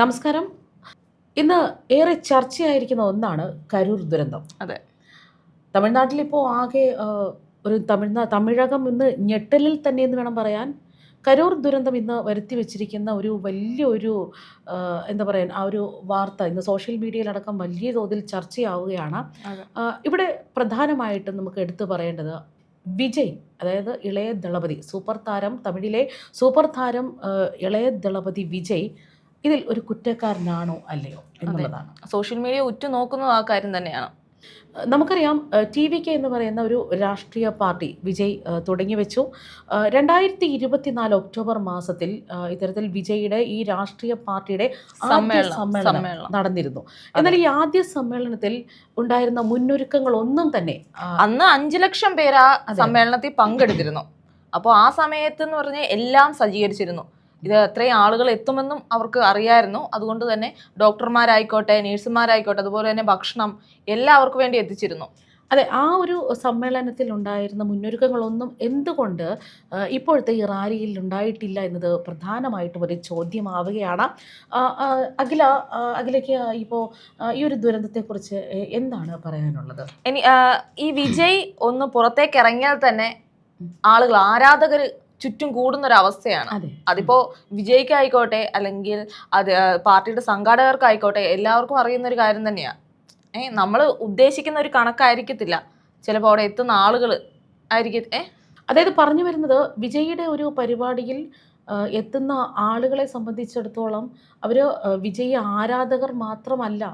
നമസ്കാരം. ഇന്ന് ഏറെ ചർച്ചയായിരിക്കുന്ന ഒന്നാണ് കരൂർ ദുരന്തം. അതെ. തമിഴ്നാട്ടിൽ ഇപ്പോൾ ആകെ ഒരു തമിഴ്നാ തമിഴകം ഇന്ന് ഞെട്ടലിൽ തന്നെ എന്ന് വേണം പറയാൻ. കരൂർ ദുരന്തം ഇന്ന് വരുത്തി വെച്ചിരിക്കുന്ന ഒരു വലിയ ഒരു എന്താ പറയുക ആ ഒരു വാർത്ത ഇന്ന് സോഷ്യൽ മീഡിയയിലടക്കം വലിയ തോതിൽ ചർച്ചയാവുകയാണ്. ഇവിടെ പ്രധാനമായിട്ടും നമുക്ക് എടുത്തു പറയേണ്ടത് വിജയ് അതായത് ഇളയ ദളപതി സൂപ്പർ താരം തമിഴിലെ സൂപ്പർ താരം ഇളയ ദളപതി വിജയ് ഇതിൽ ഒരു കുറ്റക്കാരനാണോ അല്ലയോ എന്നുള്ളതാണ്. സോഷ്യൽ മീഡിയ ഉറ്റു നോക്കുന്നത് ആ കാര്യം തന്നെയാണ്. നമുക്കറിയാം ടി വി കെ എന്ന് പറയുന്ന ഒരു രാഷ്ട്രീയ പാർട്ടി വിജയ് തുടങ്ങി വെച്ചു. രണ്ടായിരത്തി ഇരുപത്തിനാല് ഒക്ടോബർ മാസത്തിൽ ഇത്തരത്തിൽ വിജയുടെ ഈ രാഷ്ട്രീയ പാർട്ടിയുടെ സമ്മേളനം നടന്നിരുന്നു. എന്നാൽ ഈ ആദ്യ സമ്മേളനത്തിൽ ഉണ്ടായിരുന്ന മുന്നൊരുക്കങ്ങൾ ഒന്നും തന്നെ അന്ന് അഞ്ചു ലക്ഷം പേര് ആ സമ്മേളനത്തിൽ പങ്കെടുത്തിരുന്നു. അപ്പോൾ ആ സമയത്ത് എന്ന് പറഞ്ഞാൽ എല്ലാം സജ്ജീകരിച്ചിരുന്നു. ഇത് അത്രയും ആളുകൾ എത്തുമെന്നും അവർക്ക് അറിയായിരുന്നു. അതുകൊണ്ട് തന്നെ ഡോക്ടർമാരായിക്കോട്ടെ നേഴ്സുമാരായിക്കോട്ടെ അതുപോലെ തന്നെ ഭക്ഷണം എല്ലാം അവർക്ക് വേണ്ടി എത്തിച്ചിരുന്നു. അതെ ആ ഒരു സമ്മേളനത്തിൽ ഉണ്ടായിരുന്ന മുന്നൊരുക്കങ്ങളൊന്നും എന്തുകൊണ്ട് ഇപ്പോഴത്തെ ഈ റാലിയിൽ ഉണ്ടായിട്ടില്ല എന്നത് പ്രധാനമായിട്ടും ഒരു ചോദ്യമാവുകയാണ്. അഖില അഖിലയ്ക്ക് ഇപ്പോൾ ഈ ഒരു ദുരന്തത്തെക്കുറിച്ച് എന്താണ് പറയാനുള്ളത്? ഇനി ഈ വിജയ് ഒന്ന് പുറത്തേക്ക് ഇറങ്ങിയാൽ തന്നെ ആളുകൾ ആരാധകർ ചുറ്റും കൂടുന്ന ഒരു അവസ്ഥയാണ് അതിപ്പോ വിജയ്ക്കായിക്കോട്ടെ അല്ലെങ്കിൽ അത് പാർട്ടിയുടെ സംഘാടകർക്കായിക്കോട്ടെ എല്ലാവർക്കും അറിയുന്ന ഒരു കാര്യം തന്നെയാണ് ഏ നമ്മൾ ഉദ്ദേശിക്കുന്ന ഒരു കണക്കായിരിക്കത്തില്ല. ചിലപ്പോൾ അവിടെ എത്തുന്ന ആളുകൾ ആയിരിക്കും ഏ? അതായത് പറഞ്ഞു വരുന്നത് വിജയിയുടെ ഒരു പരിപാടിയിൽ എത്തുന്ന ആളുകളെ സംബന്ധിച്ചിടത്തോളം അവർ വിജയ ആരാധകർ മാത്രമല്ല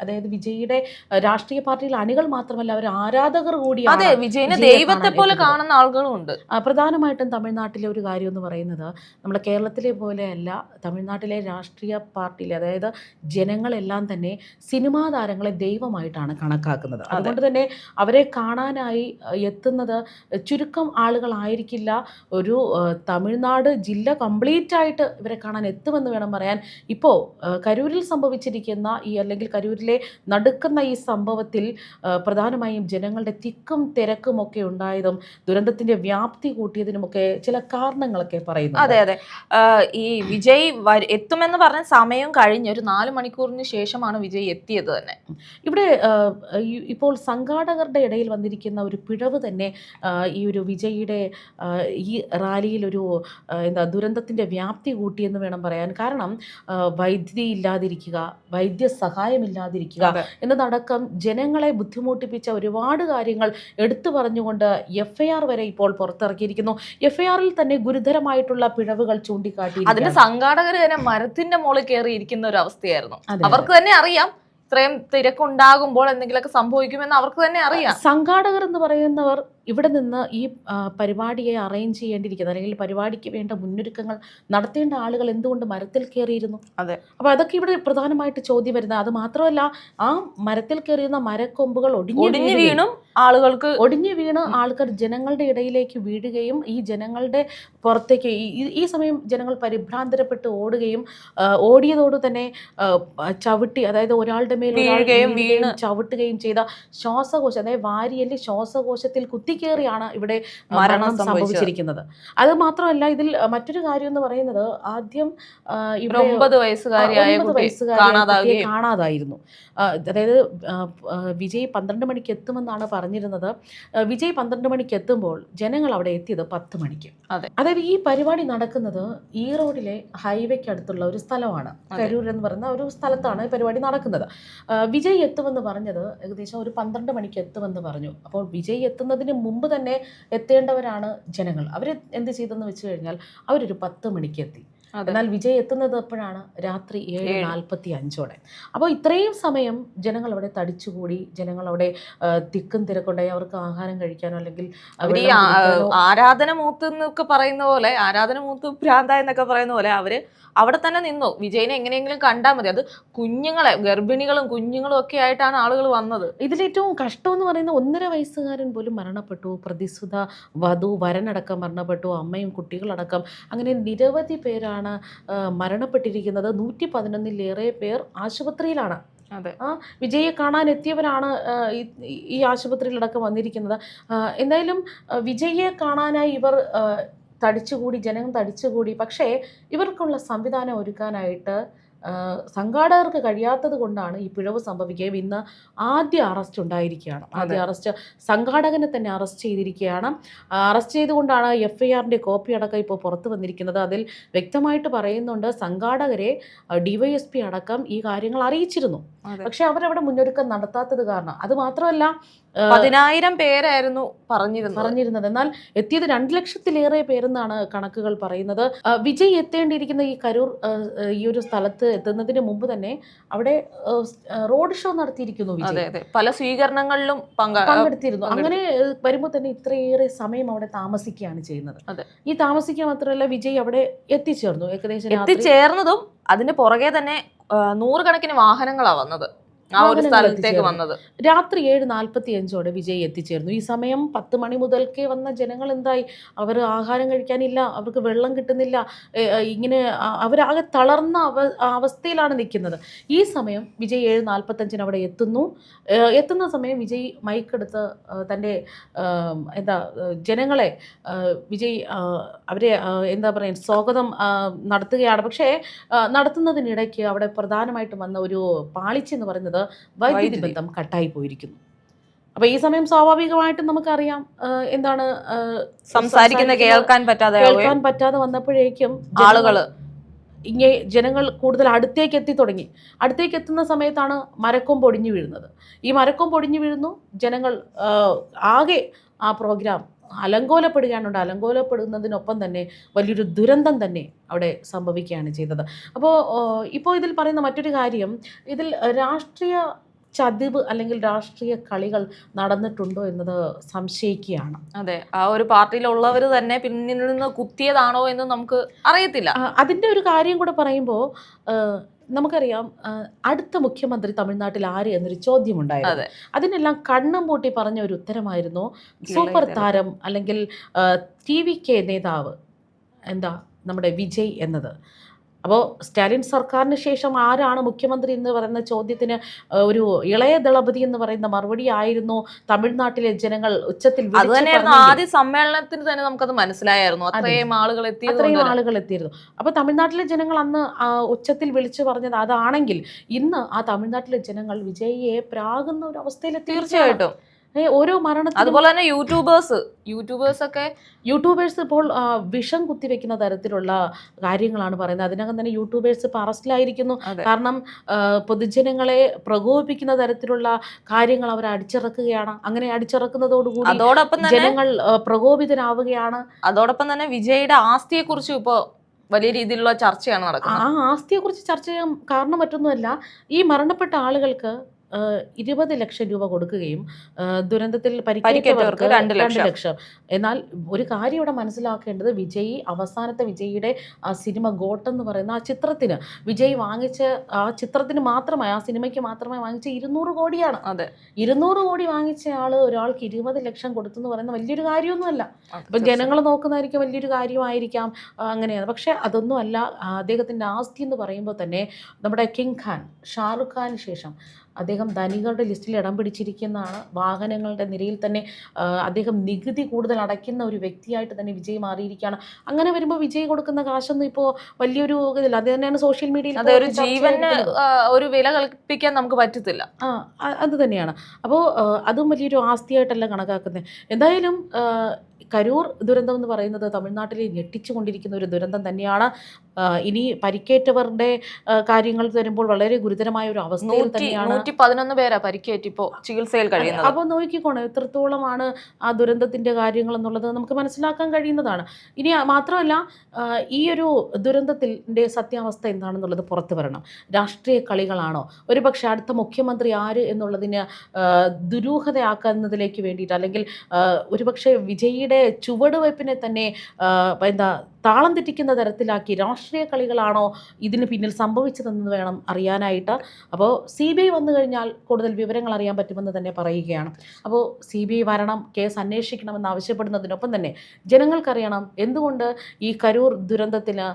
അതായത് വിജയിയുടെ രാഷ്ട്രീയ പാർട്ടിയിലെ അണികൾ മാത്രമല്ല അവർ ആരാധകർ കൂടിയാണ് അതെ വിജയിനെ ദൈവത്തെ പോലെ കാണുന്ന ആളുകളും ഉണ്ട്. പ്രധാനമായിട്ടും തമിഴ്നാട്ടിലെ ഒരു കാര്യം എന്ന് പറയുന്നത് നമ്മുടെ കേരളത്തിലെ പോലെയല്ല തമിഴ്നാട്ടിലെ രാഷ്ട്രീയ പാർട്ടിയിലെ അതായത് ജനങ്ങളെല്ലാം തന്നെ സിനിമാ താരങ്ങളെ ദൈവമായിട്ടാണ് കണക്കാക്കുന്നത്. അതുകൊണ്ട് തന്നെ അവരെ കാണാനായി എത്തുന്നത് ചുരുക്കം ആളുകളായിരിക്കില്ല. ഒരു തമിഴ്നാട് ജില്ല കംപ്ലീറ്റ് ആയിട്ട് ഇവരെ കാണാൻ എത്തുമെന്ന് വേണം പറയാൻ. ഇപ്പോൾ കരൂരിൽ സംഭവിച്ചിരിക്കുന്ന ഈ അല്ലെങ്കിൽ കരൂരിലെ നടുക്കുന്ന ഈ സംഭവത്തിൽ പ്രധാനമായും ജനങ്ങളുടെ തിക്കും തിരക്കും ഒക്കെ ഉണ്ടായതും ദുരന്തത്തിന്റെ വ്യാപ്തി കൂട്ടിയതിനുമൊക്കെ ചില കാരണങ്ങളൊക്കെ പറയുന്നു അതെ അതെ. ഈ വിജയ് എത്തുമെന്ന് പറഞ്ഞ സമയം കഴിഞ്ഞ് ഒരു നാല് മണിക്കൂറിന് ശേഷമാണ് വിജയ് എത്തിയത് തന്നെ. ഇവിടെ ഇപ്പോൾ സംഘാടകരുടെ ഇടയിൽ വന്നിരിക്കുന്ന ഒരു പിഴവ് തന്നെ ഈ ഒരു വിജയിയുടെ ഈ റാലിയിൽ ഒരു എന്താ ദുരന്തത്തിന്റെ വ്യാപ്തി കൂട്ടിയെന്ന് വേണം പറയാൻ. കാരണം വൈദ്യുതി ഇല്ലാതിരിക്കുക വൈദ്യസഹായം ഇല്ലാതിരിക്കുക അതെ. എന്നതടക്കം ജനങ്ങളെ ബുദ്ധിമുട്ടിപ്പിച്ച ഒരുപാട് കാര്യങ്ങൾ എടുത്തു പറഞ്ഞുകൊണ്ട് എഫ് ഐ ആർ വരെ ഇപ്പോൾ പുറത്തിറക്കിയിരിക്കുന്നു. എഫ് ഐ ആറിൽ തന്നെ ഗുരുതരമായിട്ടുള്ള പിഴവുകൾ ചൂണ്ടിക്കാട്ടി അതിന്റെ സംഘാടകർ തന്നെ മരത്തിന്റെ മുകളിൽ കയറി ഇരിക്കുന്ന ഒരു അവസ്ഥയായിരുന്നു. അവർക്ക് തന്നെ അറിയാം ഇത്രയും തിരക്കുണ്ടാകുമ്പോൾ എന്തെങ്കിലുമൊക്കെ സംഭവിക്കുമെന്ന് അവർക്ക് തന്നെ അറിയാം. സംഘാടകർ എന്ന് പറയുന്നവർ ഇവിടെ നിന്ന് ഈ പരിപാടിയെ അറേഞ്ച് ചെയ്യേണ്ടിയിരിക്കുന്നത് അല്ലെങ്കിൽ പരിപാടിക്ക് വേണ്ട മുന്നൊരുക്കങ്ങൾ നടത്തേണ്ട ആളുകൾ എന്തുകൊണ്ട് മരത്തിൽ കയറിയിരുന്നു? അതെ. അപ്പോൾ അതൊക്കെ ഇവിടെ പ്രധാനമായിട്ട് ചോദ്യം വരുന്നത്. അത് മാത്രമല്ല ആ മരത്തിൽ കയറിയുന്ന മരക്കൊമ്പുകൾ ഒടിഞ്ഞു വീണും ആളുകൾക്ക് ഒടിഞ്ഞു വീണ് ആൾക്കാർ ജനങ്ങളുടെ ഇടയിലേക്ക് വീഴുകയും ഈ ജനങ്ങളുടെ പുറത്തേക്ക് ഈ- സമയം ജനങ്ങൾ പരിഭ്രാന്തരപ്പെട്ട് ഓടുകയും ഓടിയതോട് തന്നെ ചവിട്ടി അതായത് ഒരാളുടെ മേൽ വീഴുകയും വീണ്. ചവിട്ടുകയും ചെയ്ത ശ്വാസകോശം അതായത് വാരിയൽ ശ്വാസകോശത്തിൽ കുത്തിക്കേറിയാണ് ഇവിടെ മരണം സംഭവിച്ചിരിക്കുന്നത്. അത് മാത്രമല്ല ഇതിൽ മറ്റൊരു കാര്യം എന്ന് പറയുന്നത് ആദ്യം ഇവിടെ ഒമ്പത് വയസ്സുകാരിയായ കാണാതായിരുന്നു. അതായത് വിജയ് പന്ത്രണ്ട് മണിക്ക് എത്തുമെന്നാണ് പറഞ്ഞിരുന്നത്. വിജയ് പന്ത്രണ്ട് മണിക്ക് എത്തുമ്പോൾ ജനങ്ങൾ അവിടെ എത്തിയത് പത്ത് മണിക്ക്. അതായത് ഈ പരിപാടി നടക്കുന്നത് ഈ റോഡിലെ ഹൈവേക്ക് അടുത്തുള്ള ഒരു സ്ഥലമാണ്. കരൂർ എന്ന് പറയുന്ന ഒരു സ്ഥലത്താണ് ഈ പരിപാടി നടക്കുന്നത്. വിജയ് എത്തുമെന്ന് പറഞ്ഞത് ഏകദേശം ഒരു പന്ത്രണ്ട് മണിക്ക് എത്തുമെന്ന് പറഞ്ഞു അപ്പോൾ വിജയ് എത്തുന്നതിന് മുമ്പ് തന്നെ എത്തേണ്ടവരാണ് ജനങ്ങൾ അവർ എന്ത് ചെയ്തെന്ന് വെച്ച് കഴിഞ്ഞാൽ അവരൊരു പത്ത് മണിക്ക് എത്തി. എന്നാൽ വിജയ് എത്തുന്നത് എപ്പോഴാണ്? രാത്രി ഏഴ്. നാൽപ്പത്തി അഞ്ചോടെ അപ്പോൾ ഇത്രയും സമയം ജനങ്ങൾ അവിടെ തടിച്ചുകൂടി ജനങ്ങൾ അവിടെ തിക്കും തിരക്കുണ്ടായി അവർക്ക് ആഹാരം കഴിക്കാനോ അല്ലെങ്കിൽ കുടിക്കാനോ ആരാധന മൂത്ത് എന്നൊക്കെ പറയുന്ന പോലെ ആരാധന മൂത്ത് ഭ്രാന്ത എന്നൊക്കെ പറയുന്ന പോലെ അവർ അവിടെ തന്നെ നിന്നു. വിജയനെ എങ്ങനെയെങ്കിലും കണ്ടാൽ മതി. അത് കുഞ്ഞുങ്ങളെ ഗർഭിണികളും കുഞ്ഞുങ്ങളും ഒക്കെ ആയിട്ടാണ് ആളുകൾ വന്നത്. ഇതിലേറ്റവും കഷ്ടം എന്ന് പറയുന്ന ഒന്നര വയസ്സുകാരൻ പോലും മരണപ്പെട്ടു. പ്രതിസുധ വധു വരനടക്കം മരണപ്പെട്ടു. അമ്മയും കുട്ടികളടക്കം. അങ്ങനെ നിരവധി പേരാണ് ആ, മരണപ്പെട്ടിരിക്കുന്നത്? നൂറ്റി പതിനൊന്നിലേറെ പേർ ആശുപത്രിയിലാണ്. അതെ. ആ വിജയെ കാണാൻ എത്തിയവരാണ് ഈ- ആശുപത്രിയിലടക്കം വന്നിരിക്കുന്നത്. എന്തായാലും വിജയെ കാണാനായി ഇവർ തടിച്ചുകൂടി ജനങ്ങൾ തടിച്ചുകൂടി. പക്ഷേ ഇവർക്കുള്ള സംവിധാനം ഒരുക്കാനായിട്ട് സംഘാടകർക്ക് കഴിയാത്തത് കൊണ്ടാണ് ഈ പിഴവ് സംഭവിക്കുകയും ഇന്ന് ആദ്യ അറസ്റ്റ് ഉണ്ടായിരിക്കുകയാണ്. ആദ്യ അറസ്റ്റ് സംഘാടകനെ തന്നെ അറസ്റ്റ് ചെയ്തിരിക്കുകയാണ്. അറസ്റ്റ് ചെയ്തുകൊണ്ടാണ് എഫ് ഐ ആറിന്റെ കോപ്പി അടക്കം ഇപ്പോൾ പുറത്തു വന്നിരിക്കുന്നത്. അതിൽ വ്യക്തമായിട്ട് പറയുന്നുണ്ട് സംഘാടകരെ ഡിവൈഎസ്പി അടക്കം ഈ കാര്യങ്ങൾ അറിയിച്ചിരുന്നു. പക്ഷെ അവരവിടെ മുന്നൊരുക്കം നടത്താത്തത് കാരണം. അത് മാത്രമല്ല പതിനായിരം പേരായിരുന്നു പറഞ്ഞിരുന്നത്. പറഞ്ഞിരുന്നത്. എന്നാൽ എത്തിയത് രണ്ട് ലക്ഷത്തിലേറെ പേരെന്നാണ് കണക്കുകൾ പറയുന്നത്. വിജയ് എത്തേണ്ടിയിരിക്കുന്ന ഈ കരൂർ ഈ ഒരു സ്ഥലത്ത് എത്തുന്നതിന് മുമ്പ് തന്നെ അവിടെ റോഡ് ഷോ നടത്തിയിരിക്കുന്നു പല സ്വീകരണങ്ങളിലും പങ്ക പങ്കെടുത്തിരുന്നു. അങ്ങനെ വരുമ്പോൾ തന്നെ ഇത്രയേറെ സമയം അവിടെ താമസിക്കുകയാണ് ചെയ്യുന്നത്. ഈ താമസിക്കുക മാത്രമല്ല വിജയ് അവിടെ എത്തിച്ചേർന്നു. ഏകദേശം എത്തിച്ചേർന്നതും അതിന് പുറകെ തന്നെ നൂറുകണക്കിന് വാഹനങ്ങളാണ് വന്നത്. ആ ഒരു സ്ഥലത്തേക്ക് വന്നത്. രാത്രി ഏഴ് നാൽപ്പത്തി അഞ്ചോടെ വിജയ് എത്തിച്ചേർന്നു. ഈ സമയം പത്ത് മണി മുതൽക്കേ വന്ന ജനങ്ങൾ എന്തായി? അവർ ആഹാരം കഴിക്കാനില്ല അവർക്ക് വെള്ളം കിട്ടുന്നില്ല ഇങ്ങനെ അവരാകെ തളർന്ന അവ അവസ്ഥയിലാണ് നിൽക്കുന്നത്. ഈ സമയം വിജയ് ഏഴ് നാൽപ്പത്തഞ്ചിന് അവിടെ എത്തുന്നു. എത്തുന്ന സമയം വിജയ് മൈക്കെടുത്ത് തന്റെ എന്താ ജനങ്ങളെ വിജയ് അവരെ എന്താ പറയുക സ്വാഗതം നടത്തുകയാണ്. പക്ഷേ നടത്തുന്നതിനിടയ്ക്ക് അവിടെ പ്രധാനമായിട്ടും വന്ന ഒരു പാളിച്ചെന്ന് പറയുന്നത് വൈദ്യുതി വൈദ്യുതി. ബന്ധം കട്ടായി പോയിരിക്കുന്നു. അപ്പൊ ഈ സമയം സ്വാഭാവികമായിട്ടും നമുക്കറിയാം എന്താണ് സംസാരിക്കുന്ന കേൾക്കാൻ പറ്റാതെ കേൾക്കാൻ പറ്റാതെ വന്നപ്പോഴേക്കും ആളുകൾ ഇങ്ങനെ ജനങ്ങൾ കൂടുതൽ അടുത്തേക്ക് എത്തി തുടങ്ങി. അടുത്തേക്ക് എത്തുന്ന സമയത്താണ് മരക്കം പൊടിഞ്ഞു വീഴുന്നത്. ഈ മരക്കം പൊടിഞ്ഞു വീഴുന്നു ജനങ്ങൾ ആകെ ആ പ്രോഗ്രാം അലങ്കോലപ്പെടുകയാണുണ്ട്. അലങ്കോലപ്പെടുന്നതിനൊപ്പം തന്നെ വലിയൊരു ദുരന്തം തന്നെ അവിടെ സംഭവിക്കുകയാണ് ചെയ്തത്. അപ്പോൾ ഇപ്പോൾ ഇതിൽ പറയുന്ന മറ്റൊരു കാര്യം ഇതിൽ രാഷ്ട്രീയ ചതിവ് അല്ലെങ്കിൽ രാഷ്ട്രീയ കളികൾ നടന്നിട്ടുണ്ടോ എന്നത് സംശയിക്കുകയാണ്. അതെ. ആ ഒരു പാർട്ടിയിലുള്ളവർ തന്നെ പിന്നിൽ നിന്ന് കുത്തിയതാണോ എന്ന് നമുക്ക് അറിയത്തില്ല. അതിന്റെ ഒരു കാര്യം കൂടെ പറയുമ്പോൾ നമുക്കറിയാം അടുത്ത മുഖ്യമന്ത്രി തമിഴ്നാട്ടിൽ ആര് എന്നൊരു ചോദ്യം ഉണ്ടായിരുന്നു അതിനെല്ലാം കണ്ണും പൂട്ടി പറഞ്ഞ ഒരു ഉത്തരമായിരുന്നു സൂപ്പർ താരം അല്ലെങ്കിൽ ടി വി കെ നേതാവ് എന്താ നമ്മുടെ വിജയ് എന്നത്. അപ്പോൾ സ്റ്റാലിൻ സർക്കാരിന് ശേഷം ആരാണ് മുഖ്യമന്ത്രി എന്ന് പറയുന്ന ചോദ്യത്തിന് ഒരു ഇളയ ദളപതി എന്ന് പറയുന്ന മറുപടി ആയിരുന്നു തമിഴ്നാട്ടിലെ ജനങ്ങൾ ഉച്ചത്തിൽ അത് വിളിച്ചു തന്നെയായിരുന്നു ആദ്യ സമ്മേളനത്തിന് തന്നെ നമുക്കത് മനസ്സിലായിരുന്നു അത്രയും ആളുകൾ എത്തി അത്രയും ആളുകൾ എത്തിയിരുന്നു. അപ്പോൾ തമിഴ്നാട്ടിലെ ജനങ്ങൾ അന്ന് ഉച്ചത്തിൽ വിളിച്ചു പറഞ്ഞത് അതാണെങ്കിൽ ഇന്ന് ആ തമിഴ്നാട്ടിലെ ജനങ്ങൾ വിജയിയെ പ്രാകുന്ന ഒരു അവസ്ഥയിൽ തീർച്ചയായിട്ടും. ഓരോ മരണത്തിനും അതുപോലെ തന്നെ യൂട്യൂബേഴ്സ് യൂട്യൂബേഴ്സ് ഒക്കെ യൂട്യൂബേഴ്സ് ഇപ്പോൾ വിഷം കുത്തിവെക്കുന്ന തരത്തിലുള്ള കാര്യങ്ങളാണ് പറയുന്നത്. അതിനകം തന്നെ യൂട്യൂബേഴ്സ് ഇപ്പോൾ അറസ്റ്റിലായിരിക്കുന്നു. കാരണം പൊതുജനങ്ങളെ പ്രകോപിപ്പിക്കുന്ന തരത്തിലുള്ള കാര്യങ്ങൾ അവർ അടിച്ചിറക്കുകയാണ്. അങ്ങനെ അടിച്ചിറക്കുന്നതോടുകൂടി അതോടൊപ്പം ജനങ്ങൾ പ്രകോപിതരാവുകയാണ്. അതോടൊപ്പം തന്നെ വിജയുടെ ആസ്തിയെ കുറിച്ചും ഇപ്പോൾ വലിയ രീതിയിലുള്ള ചർച്ചയാണ് നടക്കുന്നത്. ആ ആസ്തിയെ ആസ്തിയെക്കുറിച്ച് ചർച്ച ചെയ്യാൻ കാരണം മറ്റൊന്നുമല്ല. ഈ മരണപ്പെട്ട ആളുകൾക്ക് ഇരുപത് ലക്ഷം രൂപ കൊടുക്കുകയും ദുരന്തത്തിൽ പരിക്കേറ്റവർക്ക് രണ്ട് ലക്ഷം. ലക്ഷം. എന്നാൽ ഒരു കാര്യം ഇവിടെ മനസ്സിലാക്കേണ്ടത് വിജയ് അവസാനത്തെ വിജയിയുടെ ആ സിനിമ ഗോട്ട് എന്ന് പറയുന്ന ആ ചിത്രത്തിന് വിജയ് വാങ്ങിച്ച ആ ചിത്രത്തിന് മാത്രമായി ആ സിനിമയ്ക്ക് മാത്രമായി വാങ്ങിച്ച ഇരുന്നൂറ് കോടിയാണ്. അതെ. ഇരുന്നൂറ് കോടി വാങ്ങിച്ച ആൾ ഒരാൾക്ക് ഇരുപത് ലക്ഷം കൊടുത്തു എന്ന് പറയുന്ന വലിയൊരു കാര്യമൊന്നുമല്ല. ഇപ്പം ജനങ്ങൾ നോക്കുന്നതായിരിക്കും വലിയൊരു കാര്യമായിരിക്കാം അങ്ങനെയാണ്. പക്ഷെ അതൊന്നും അല്ല അദ്ദേഹത്തിന്റെ ആസ്തി എന്ന് പറയുമ്പോൾ തന്നെ നമ്മുടെ കിങ് ഖാൻ ഷാറുഖ് ഖാന് ശേഷം അദ്ദേഹം ധനികളുടെ ലിസ്റ്റിൽ ഇടം പിടിച്ചിരിക്കുന്നതാണ്. വാഹനങ്ങളുടെ നിരയിൽ തന്നെ അദ്ദേഹം നികുതി കൂടുതൽ അടയ്ക്കുന്ന ഒരു വ്യക്തിയായിട്ട് തന്നെ വിജയ് മാറിയിരിക്കുകയാണ്. അങ്ങനെ വരുമ്പോൾ വിജയ് കൊടുക്കുന്ന കാശൊന്നും ഇപ്പോൾ വലിയൊരു ഇതില്ല. അത് തന്നെയാണ് സോഷ്യൽ മീഡിയയിൽ അതെ ഒരു ജീവന് ഒരു വില കൽപ്പിക്കാൻ നമുക്ക് പറ്റത്തില്ല. ആ അത് തന്നെയാണ്. അപ്പോൾ അതും വലിയൊരു ആസ്തിയായിട്ടല്ല കണക്കാക്കുന്നത്. എന്തായാലും കരൂർ ദുരന്തം എന്ന് പറയുന്നത് തമിഴ്നാട്ടിൽ ഞെട്ടിച്ചുകൊണ്ടിരിക്കുന്ന ഒരു ദുരന്തം തന്നെയാണ്. ഇനി പരിക്കേറ്റവരുടെ കാര്യങ്ങൾ വരുമ്പോൾ വളരെ ഗുരുതരമായ ഒരു അവസ്ഥയിൽ തന്നെയാണ്. നൂറ്റി പതിനൊന്ന് പേരാ പരിക്കേറ്റിപ്പോ ചികിത്സയിൽ കഴിയുന്നത്. അപ്പോൾ നോക്കിക്കോണം എത്രത്തോളമാണ് ആ ദുരന്തത്തിന്റെ കാര്യങ്ങൾ എന്നുള്ളത് നമുക്ക് മനസ്സിലാക്കാൻ കഴിയുന്നതാണ്. ഇനി മാത്രമല്ല ഈ ഒരു ദുരന്തത്തിന്റെ സത്യാവസ്ഥ എന്താണെന്നുള്ളത് പുറത്തു വരണം. രാഷ്ട്രീയ കളികളാണോ? ഒരുപക്ഷെ അടുത്ത മുഖ്യമന്ത്രി ആര് എന്നുള്ളതിന് ദുരൂഹതയാക്കുന്നതിലേക്ക് വേണ്ടിയിട്ട് അല്ലെങ്കിൽ ഒരുപക്ഷെ വിജയിയുടെ ചുവടുവയ്പ്പിനെ തന്നെ എന്താ താളം തെറ്റിക്കുന്ന തരത്തിലാക്കി രാഷ്ട്രീയ കളികളാണോ ഇതിന് പിന്നിൽ സംഭവിച്ചതെന്ന് വേണം അറിയാനായിട്ട്. അപ്പോൾ സി ബി ഐ വന്നു കഴിഞ്ഞാൽ കൂടുതൽ വിവരങ്ങൾ അറിയാൻ പറ്റുമെന്ന് തന്നെ പറയുകയാണ്. അപ്പോൾ സി ബി ഐ വരണം കേസ് അന്വേഷിക്കണമെന്ന് ആവശ്യപ്പെടുന്നതിനൊപ്പം തന്നെ ജനങ്ങൾക്കറിയണം എന്തുകൊണ്ട് ഈ കരൂർ ദുരന്തത്തിന്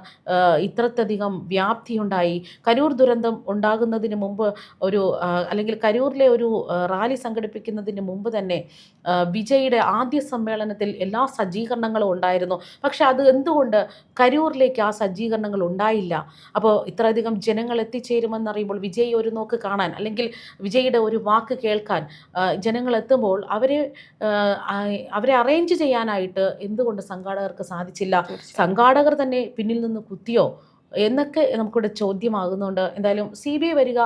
ഇത്രത്തധികം വ്യാപ്തിയുണ്ടായി. കരൂർ ദുരന്തം ഉണ്ടാകുന്നതിന് മുമ്പ് ഒരു അല്ലെങ്കിൽ കരൂരിലെ ഒരു റാലി സംഘടിപ്പിക്കുന്നതിന് മുമ്പ് തന്നെ വിജയുടെ ആദ്യ സമ്മേളനത്തിൽ എല്ലാ സജ്ജീകരണങ്ങളും ഉണ്ടായിരുന്നു. പക്ഷെ അത് എന്തുകൊണ്ട് കരൂരിലേക്ക് ആ സജ്ജീകരണങ്ങൾ ഉണ്ടായില്ല? അപ്പോൾ ഇത്രയധികം ജനങ്ങൾ എത്തിച്ചേരുമെന്നറിയുമ്പോൾ വിജയ് ഒരു നോക്ക് കാണാൻ അല്ലെങ്കിൽ വിജയുടെ ഒരു വാക്ക് കേൾക്കാൻ ജനങ്ങൾ എത്തുമ്പോൾ അവരെ അവരെ അറേഞ്ച് ചെയ്യാനായിട്ട് എന്തുകൊണ്ട് സംഘാടകർക്ക് സാധിച്ചില്ല? സംഘാടകർ തന്നെ പിന്നിൽ നിന്ന് കുത്തിയോ? എന്നൊക്കെ നമുക്കിവിടെ ചോദ്യമാകുന്നുണ്ട്. എന്തായാലും സി ബി ഐ വരിക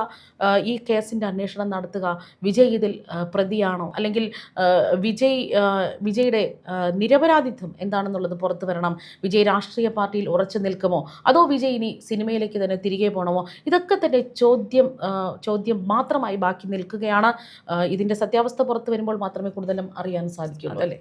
ഈ കേസിന്റെ അന്വേഷണം നടത്തുക വിജയ് ഇതിൽ പ്രതിയാണോ? അല്ലെങ്കിൽ വിജയ് വിജയുടെ നിരപരാധിത്വം എന്താണെന്നുള്ളത് പുറത്തു വരണം. വിജയ് രാഷ്ട്രീയ പാർട്ടിയിൽ ഉറച്ചു നിൽക്കുമോ? അതോ വിജയ് ഇനി സിനിമയിലേക്ക് തന്നെ തിരികെ പോകണമോ? ഇതൊക്കെ തന്നെ ചോദ്യം ചോദ്യം മാത്രമായി ബാക്കി നിൽക്കുകയാണ്. ഇതിന്റെ സത്യാവസ്ഥ പുറത്തു വരുമ്പോൾ മാത്രമേ കൂടുതലും അറിയാൻ സാധിക്കുകയുള്ളൂ. അല്ലേ